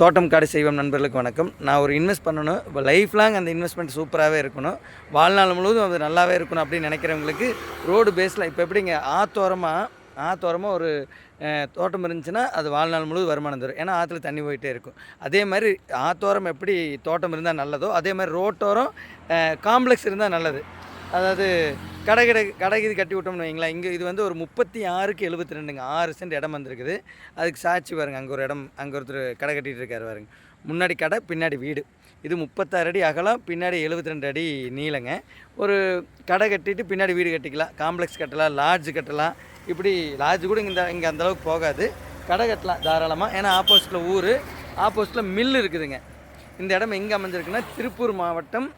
தோட்டம் காடு செய்வோம் நண்பர்களுக்கு வணக்கம். நான் ஒரு இன்வெஸ்ட் பண்ணணும். இப்போ லைஃப் லாங் அந்த இன்வெஸ்ட்மெண்ட் சூப்பராகவே இருக்கணும். வாழ்நாள் முழுவதும் அது நல்லாவே இருக்கணும் அப்படின்னு நினைக்கிறவங்களுக்கு ரோடு பேஸில் இப்போ எப்படிங்க? ஆத்தோரமாக ஆத்தோரமாக ஒரு தோட்டம் இருந்துச்சுன்னா அது வாழ்நாள் முழுவதும் வருமானம் தரும். ஏன்னா ஆற்றுல தண்ணி போயிட்டே இருக்கும். அதே மாதிரி ஆத்தோரம் எப்படி தோட்டம் இருந்தால் நல்லதோ அதே மாதிரி ரோட்டோரம் காம்ப்ளெக்ஸ் இருந்தால் நல்லது. அதாவது கடை கடை கடை இது கட்டி விட்டோம்னு வைங்களேன். இங்கே இது வந்து ஒரு முப்பத்தி ஆறுக்கு எழுபத்தி ரெண்டுங்க ஆறு சென்ட் இடம் வந்திருக்குது. அதுக்கு சாட்சி பாருங்க. அங்கே ஒரு இடம் அங்கே ஒருத்தர் கடை கட்டிகிட்டு இருக்காரு பாருங்க. முன்னாடி கடை பின்னாடி வீடு. இது முப்பத்தாறு அடி அகலம் பின்னாடி எழுபத்தி ரெண்டு அடி நீளங்க. ஒரு கடை கட்டிட்டு பின்னாடி வீடு கட்டிக்கலாம். காம்ப்ளெக்ஸ் கட்டலாம் லாட்ஜ் கட்டலாம். இப்படி லாட்ஜ் கூட இந்த இங்கே அந்தளவுக்கு போகாது. கடை கட்டலாம் தாராளமாக ஏன்னா ஆப்போசிட்டில் ஊர் ஆப்போசிட்டில் மில் இருக்குதுங்க. இந்த இடம் எங்கே அமைஞ்சிருக்குன்னா திருப்பூர் மாவட்டம்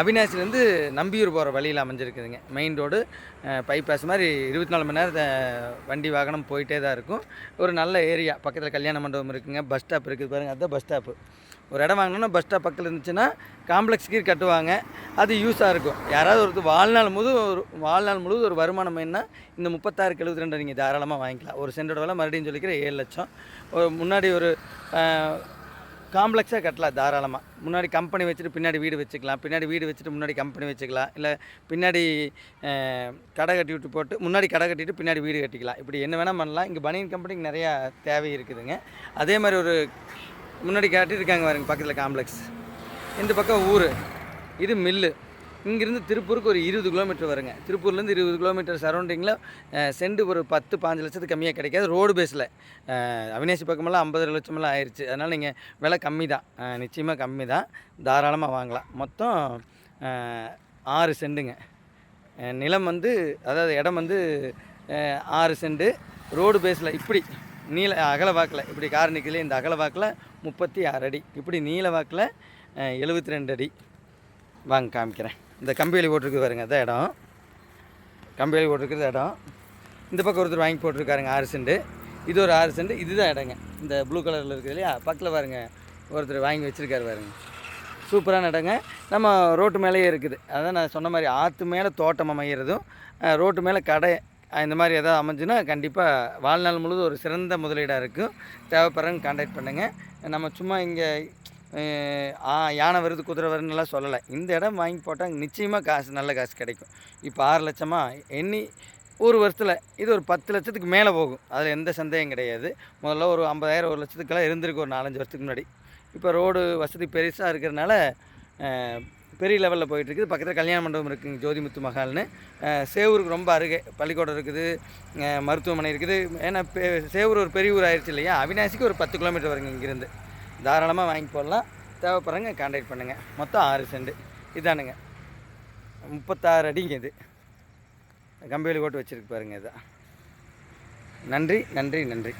அவினாசிலேருந்து நம்பியூர் போகிற வழியில் அமைஞ்சிருக்குதுங்க. மெயின் ரோடு பைபாஸ் மாதிரி இருபத்தி நாலு மணி நேரம் வண்டி வாகனம் போயிட்டே தான் இருக்கும். ஒரு நல்ல ஏரியா பக்கத்தில் கல்யாண மண்டபம் இருக்குங்க. பஸ் ஸ்டாப் இருக்குது பாருங்கள் அதுதான் பஸ் ஸ்டாப்பு ஒரு இடம் வாங்கினோன்னா பஸ் ஸ்டாப் பக்கத்தில் இருந்துச்சுன்னா காம்ப்ளெக்ஸ் கீர் கட்டுவாங்க. அது யூஸாக இருக்கும். யாராவது ஒருத்தர் வாழ்நாள் முழு ஒரு வாழ்நாள் முழுவதும் ஒரு வருமானம் என்ன இந்த முப்பத்தாறு எழுபத்தி ரெண்டு நீங்கள் தாராளமாக வாங்கிக்கலாம். ஒரு சென்டோட விலை மறுபடியும் சொல்லிக்கிற ஏழு லட்சம். ஒரு முன்னாடி ஒரு காம்ப்ளெக்ஸாக கட்டலாம் தாராளமாக முன்னாடி கம்பெனி வச்சுட்டு பின்னாடி வீடு வச்சுக்கலாம். பின்னாடி வீடு வச்சுட்டு முன்னாடி கம்பெனி வச்சுக்கலாம். இல்லை பின்னாடி கடை கட்டி விட்டு போட்டு முன்னாடி கடை கட்டிட்டு பின்னாடி வீடு கட்டிக்கலாம். இப்படி என்ன வேணால் பண்ணலாம். இங்கே பனியன் கம்பெனிக்கு நிறையா தேவை இருக்குதுங்க. அதே மாதிரி ஒரு முன்னாடி கட்டியிருக்காங்க பாருங்க பக்கத்தில் காம்ப்ளெக்ஸ் இந்த பக்கம் ஊர். இது மில்லு இங்கேருந்து திருப்பூருக்கு ஒரு இருபது கிலோமீட்டர் வருங்க. திருப்பூர்லேருந்து இருபது கிலோமீட்டர் சரௌண்டிங்கில் செண்டு ஒரு பத்து பாஞ்சு லட்சத்துக்கு கம்மியாக கிடைக்காது. ரோடு பேஸில் அவினாசி பக்கமெல்லாம் ஐம்பது லட்சமெல்லாம் ஆயிடுச்சு அதனால் நீங்கள் விலை கம்மி தான் நிச்சயமாக கம்மி தான் தாராளமாக வாங்கலாம். மொத்தம் ஆறு செண்டுங்க. நிலம் வந்து அதாவது இடம் வந்து ஆறு செண்டு. ரோடு பேஸில் இப்படி நீல அகல வாக்கில் இப்படி கார் நிற்கல இந்த அகல வாக்கில் முப்பத்தி ஆறு அடி. இப்படி நீல வாக்கில் எழுபத்தி ரெண்டு அடி. வாங்க காமிக்கிறேன். இந்த கம்பிவேலி போட்டிருக்கு பாருங்க அதான் இடம். கம்பிவேலி போட்டிருக்கிறது இடம். இந்த பக்கம் ஒருத்தர் வாங்கி போட்டிருக்காருங்க ஆறு செண்டு. இது ஒரு ஆறு செண்டு இதுதான் இடங்க. இந்த ப்ளூ கலரில் இருக்குது இல்லையா? பக்கத்தில் பாருங்க ஒருத்தர் வாங்கி வச்சுருக்காரு பாருங்க. சூப்பரான இடங்க. நம்ம ரோட்டு மேலேயே இருக்குது. அதான் நான் சொன்ன மாதிரி ஆற்று மேலே தோட்டம் அமைகிறதும் ரோட்டு மேலே கடை இந்த மாதிரி எதாவது அமைஞ்சுன்னா கண்டிப்பாக வாழ்நாள் முழுவதும் ஒரு சிறந்த முதலீடாக இருக்கும். தேவைப்படுறவங்க கான்டாக்ட் பண்ணுங்கள் நம்ம சும்மா இங்கே யானை வருது குதிரை வருதுன்னெலாம் சொல்லலை. இந்த இடம் வாங்கி போட்டால் நிச்சயமாக காசு நல்ல காசு கிடைக்கும். இப்போ ஆறு லட்சமாக எண்ணி ஒரு வருஷத்தில் இது ஒரு பத்து லட்சத்துக்கு மேலே போகும். அதில் எந்த சந்தேகம் கிடையாது. முதல்ல ஒரு ஐம்பதாயிரம் ஒரு லட்சத்துக்கெல்லாம் இருந்திருக்கு ஒரு நாலஞ்சு வருஷத்துக்கு முன்னாடி. இப்போ ரோடு வசதி பெருசாக இருக்கிறனால பெரிய லெவலில் போயிட்டுருக்குது. பக்கத்தில் கல்யாண மண்டபம் இருக்குங்க ஜோதிமுத்து மகால்னு சேவூருக்கு ரொம்ப அருகே பள்ளிக்கூடம் இருக்குது மருத்துவமனை இருக்குது. ஏன்னா சேவூர் ஒரு பெரிய ஊர் ஆயிடுச்சு இல்லையா? அவினாசிக்கு ஒரு பத்து கிலோமீட்டர் வருங்க இங்கேருந்து. தாராளமாக வாங்கி போடலாம். தேவைப்படுறங்க கான்டாக்ட் பண்ணுங்கள் மொத்தம் ஆறு செண்டு இதானுங்க. முப்பத்தாறு அடிங்க இது. கம்பியில் போட்டு வச்சுருக்கு பாருங்கள் இதான் நன்றி நன்றி நன்றி.